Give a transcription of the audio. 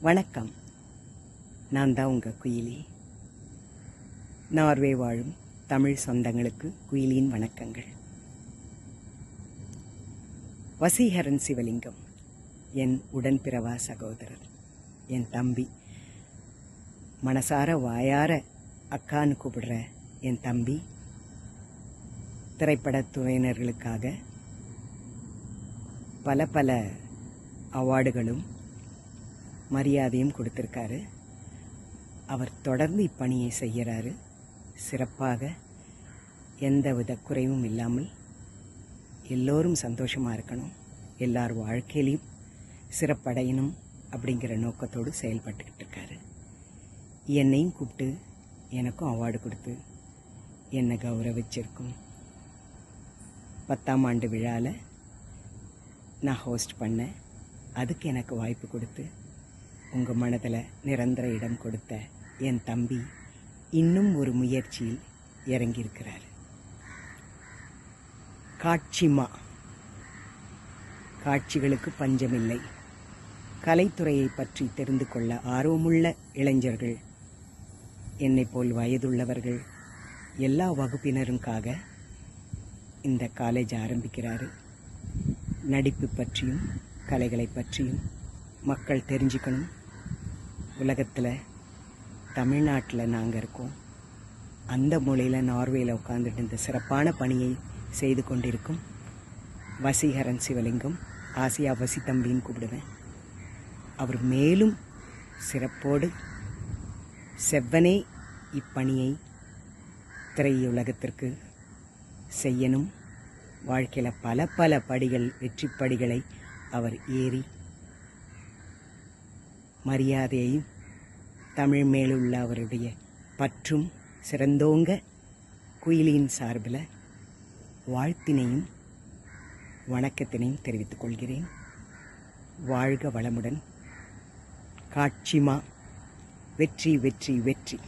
வணக்கம். நான் தான் உங்கள் குயிலி. நார்வே வாழும் தமிழ் சொந்தங்களுக்கு குயிலியின் வணக்கங்கள். வசீகரன் சிவலிங்கம் என் உடன்பிறவா சகோதரர் என் தம்பி மனசார வாயார அக்கான்னு கூப்பிடுற என் தம்பி திரைப்படத்துறையினர்களுக்காக பல பல அவார்டுகளும் மரியாதையும் கொடுத்துருக்காரு. அவர் தொடர்ந்து இப்பணியை செய்கிறாரு. சிறப்பாக எந்தவித குறைவும் இல்லாமல் எல்லோரும் சந்தோஷமாக இருக்கணும். எல்லார் வாழ்க்கையிலையும் சிறப்படையணும் அப்படிங்கிற நோக்கத்தோடு செயல்பட்டுக்கிட்டு இருக்காரு. என்னையும் கூப்பிட்டு எனக்கும் அவார்டு கொடுத்து என்னை கௌரவிச்சிருக்கும். பத்தாம் ஆண்டு விழாவில் நான் ஹோஸ்ட் பண்ணேன். அதுக்கு எனக்கு வாய்ப்பு கொடுத்து உங்கள் மனதில் நிரந்தர இடம் கொடுத்த என் தம்பி இன்னும் ஒரு முயற்சியில் இறங்கியிருக்கிறார். காட்சிமா காட்சிகளுக்கு பஞ்சமில்லை. கலைத்துறையை பற்றி தெரிந்து கொள்ள ஆர்வமுள்ள இளைஞர்கள் என்னை போல் வயதுள்ளவர்கள் எல்லா வகுப்பினருக்காக இந்த காலேஜ் ஆரம்பிக்கிறாரு. நடிப்பு பற்றியும் கலைகளை பற்றியும் மக்கள் தெரிஞ்சுக்கணும். உலகத்தில் தமிழ்நாட்டில் நாங்கள் இருக்கோம். அந்த மொழியில் நார்வேயில் உட்காந்துட்டு இந்த சிறப்பான பணியை செய்து கொண்டிருக்கும் வசீகரன் சிவலிங்கம் ஆசியா வசி தம்பின்னு கூப்பிடுவேன். அவர் மேலும் சிறப்போடு செவ்வனே இப்பணியை திரையுலகத்திற்கு செய்யணும். வாழ்க்கையில் பல பல படிகள் வெற்றி படிகளை அவர் ஏறி மரியாதையையும் தமிழ் மேலுள்ள அவருடைய பற்றும் சிறந்தோங்க குயிலியின் சார்பில் வாழ்த்தினையும் வணக்கத்தினையும் தெரிவித்துக் கொள்கிறேன். வாழ்க வளமுடன். காட்சிமா வெற்றி வெற்றி வெற்றி.